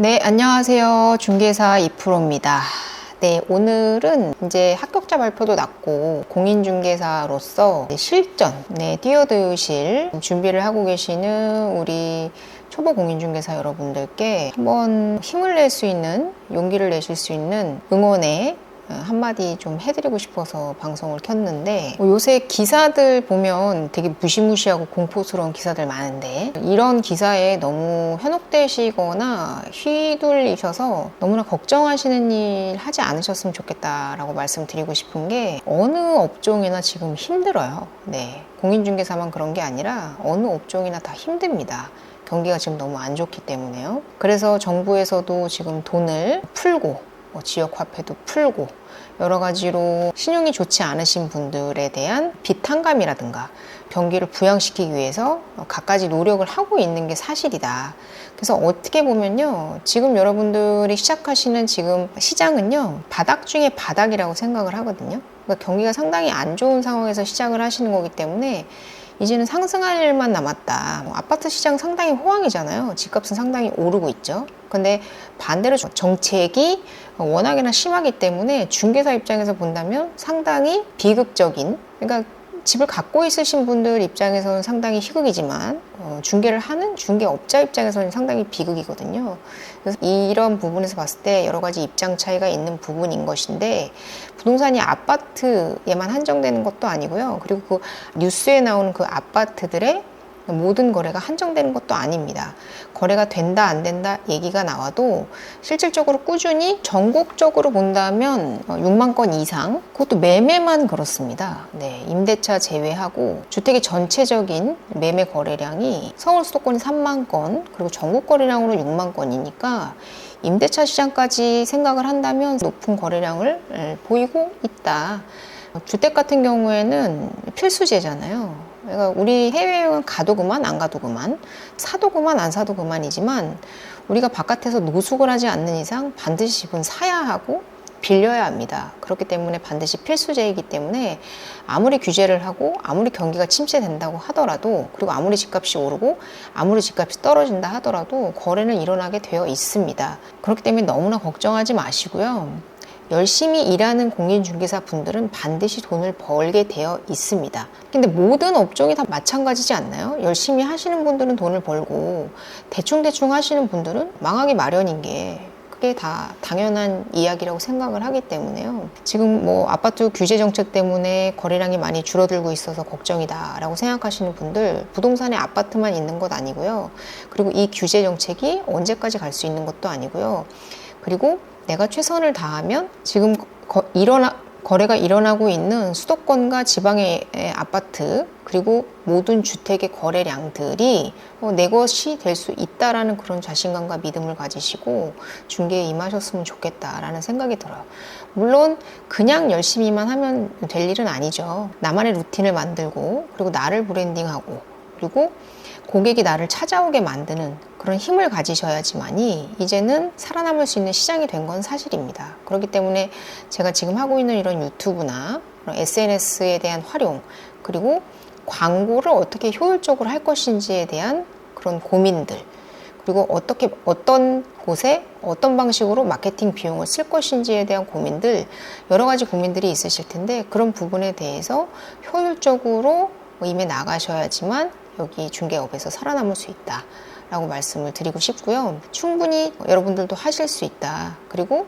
네, 안녕하세요. 중개사 이프로입니다. 네, 오늘은 이제 합격자 발표도 났고 공인중개사로서 실전, 네, 뛰어드실 준비를 하고 계시는 우리 초보 공인중개사 여러분들께 한번 힘을 낼 수 있는 용기를 내실 수 있는 응원의 어, 한마디 좀 해드리고 싶어서 방송을 켰는데 뭐 요새 기사들 보면 되게 무시무시하고 공포스러운 기사들 많은데 이런 기사에 너무 현혹되시거나 휘둘리셔서 너무나 걱정하시는 일 하지 않으셨으면 좋겠다라고 말씀드리고 싶은 게 어느 업종이나 지금 힘들어요. 네. 공인중개사만 그런 게 아니라 어느 업종이나 다 힘듭니다. 경기가 지금 너무 안 좋기 때문에요. 그래서 정부에서도 지금 돈을 풀고 뭐 지역 화폐도 풀고 여러 가지로 신용이 좋지 않으신 분들에 대한 빚 탕감이라든가 경기를 부양시키기 위해서 갖가지 노력을 하고 있는 게 사실이다. 그래서 어떻게 보면요. 지금 여러분들이 시작하시는 지금 시장은요. 바닥 중에 바닥이라고 생각을 하거든요. 그러니까 경기가 상당히 안 좋은 상황에서 시작을 하시는 거기 때문에 이제는 상승할 일만 남았다. 뭐 아파트 시장 상당히 호황이잖아요. 집값은 상당히 오르고 있죠. 근데 반대로 정책이 워낙에나 심하기 때문에 중개사 입장에서 본다면 상당히 비극적인, 그러니까 집을 갖고 있으신 분들 입장에서는 상당히 희극이지만 어, 중개를 하는 중개업자 입장에서는 상당히 비극이거든요. 그래서 이런 부분에서 봤을 때 여러 가지 입장 차이가 있는 부분인 것인데 부동산이 아파트에만 한정되는 것도 아니고요. 그리고 그 뉴스에 나오는 그 아파트들의 모든 거래가 한정되는 것도 아닙니다. 거래가 된다 안 된다 얘기가 나와도 실질적으로 꾸준히 전국적으로 본다면 6만 건 이상 그것도 매매만 그렇습니다. 네, 임대차 제외하고 주택의 전체적인 매매 거래량이 서울 수도권이 3만 건 그리고 전국 거래량으로 6만 건이니까 임대차 시장까지 생각을 한다면 높은 거래량을 보이고 있다. 주택 같은 경우에는 필수제잖아요. 그러니까 우리 해외여행은 가도 그만 안 가도 그만 사도 그만 안 사도 그만이지만 우리가 바깥에서 노숙을 하지 않는 이상 반드시 집은 사야 하고 빌려야 합니다. 그렇기 때문에 반드시 필수제이기 때문에 아무리 규제를 하고 아무리 경기가 침체된다고 하더라도 그리고 아무리 집값이 오르고 아무리 집값이 떨어진다 하더라도 거래는 일어나게 되어 있습니다. 그렇기 때문에 너무나 걱정하지 마시고요. 열심히 일하는 공인중개사 분들은 반드시 돈을 벌게 되어 있습니다. 근데 모든 업종이 다 마찬가지지 않나요? 열심히 하시는 분들은 돈을 벌고 대충대충 하시는 분들은 망하기 마련인 게 그게 다 당연한 이야기라고 생각을 하기 때문에요. 지금 뭐 아파트 규제 정책 때문에 거래량이 많이 줄어들고 있어서 걱정이다라고 생각하시는 분들 부동산에 아파트만 있는 것 아니고요. 그리고 이 규제 정책이 언제까지 갈 수 있는 것도 아니고요. 그리고 내가 최선을 다하면 지금 거, 일어나 거래가 일어나고 있는 수도권과 지방의 아파트 그리고 모든 주택의 거래량들이 어, 내 것이 될 수 있다라는 그런 자신감과 믿음을 가지시고 중개에 임하셨으면 좋겠다라는 생각이 들어요. 물론 그냥 열심히만 하면 될 일은 아니죠. 나만의 루틴을 만들고 그리고 나를 브랜딩하고 그리고 고객이 나를 찾아오게 만드는 그런 힘을 가지셔야지만이 이제는 살아남을 수 있는 시장이 된 건 사실입니다. 그렇기 때문에 제가 지금 하고 있는 이런 유튜브나 SNS에 대한 활용 그리고 광고를 어떻게 효율적으로 할 것인지에 대한 그런 고민들 그리고 어떻게 어떤 곳에 어떤 방식으로 마케팅 비용을 쓸 것인지에 대한 고민들 여러 가지 고민들이 있으실 텐데 그런 부분에 대해서 효율적으로 임해 나가셔야지만 여기 중개업에서 살아남을 수 있다. 라고 말씀을 드리고 싶고요. 충분히 여러분들도 하실 수 있다. 그리고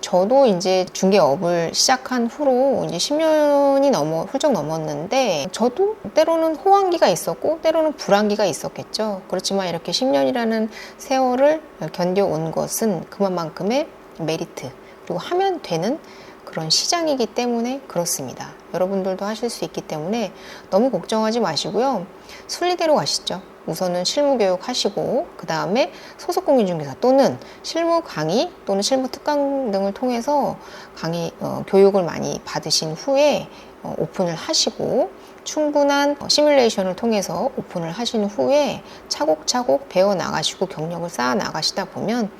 저도 이제 중개업을 시작한 후로 이제 10년이 넘어, 훌쩍 넘었는데, 저도 때로는 호황기가 있었고, 때로는 불황기가 있었겠죠. 그렇지만 이렇게 10년이라는 세월을 견뎌온 것은 그만큼의 메리트, 그리고 하면 되는 그런 시장이기 때문에 그렇습니다. 여러분들도 하실 수 있기 때문에 너무 걱정하지 마시고요. 순리대로 가시죠. 우선은 실무 교육 하시고 그 다음에 소속 공인중개사 또는 실무 강의 또는 실무 특강 등을 통해서 강의 어, 교육을 많이 받으신 후에 어, 오픈을 하시고 충분한 시뮬레이션을 통해서 오픈을 하신 후에 차곡차곡 배워 나가시고 경력을 쌓아 나가시다 보면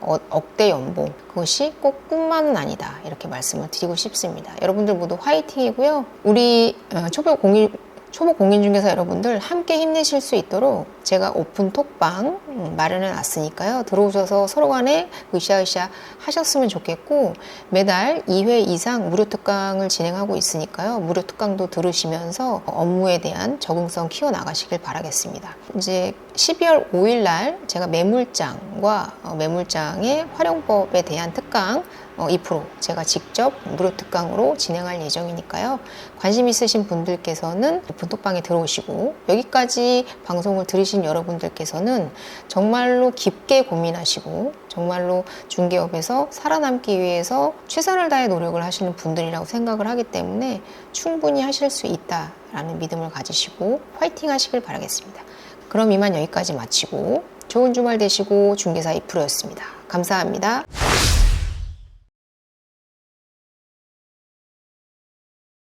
어, 억대 연봉 그것이 꼭 꿈만은 아니다 이렇게 말씀을 드리고 싶습니다. 여러분들 모두 화이팅이고 요. 우리 어, 초보 공인 초보 공인중개사 여러분들 함께 힘내실 수 있도록 제가 오픈 톡방 음, 마련해 놨으니까요. 들어오셔서 서로 간에 으쌰으쌰 하셨으면 좋겠고 매달 2회 이상 무료 특강을 진행하고 있으니까요. 무료 특강도 들으시면서 업무에 대한 적응성 키워 나가시길 바라겠습니다. 이제 12월 5일 날 제가 매물장과 어, 매물장의 활용법에 대한 특강 어, 2% 제가 직접 무료 특강으로 진행할 예정이니까요. 관심 있으신 분들께서는 오픈 톡방에 들어오시고 여기까지 방송을 들으신 여러분들께서는 정말로 깊게 고민하시고 정말로 중개업에서 살아남기 위해서 최선을 다해 노력을 하시는 분들이라고 생각을 하기 때문에 충분히 하실 수 있다라는 믿음을 가지시고 화이팅 하시길 바라겠습니다. 그럼 이만 여기까지 마치고 좋은 주말 되시고 중개사 2%였습니다. 감사합니다.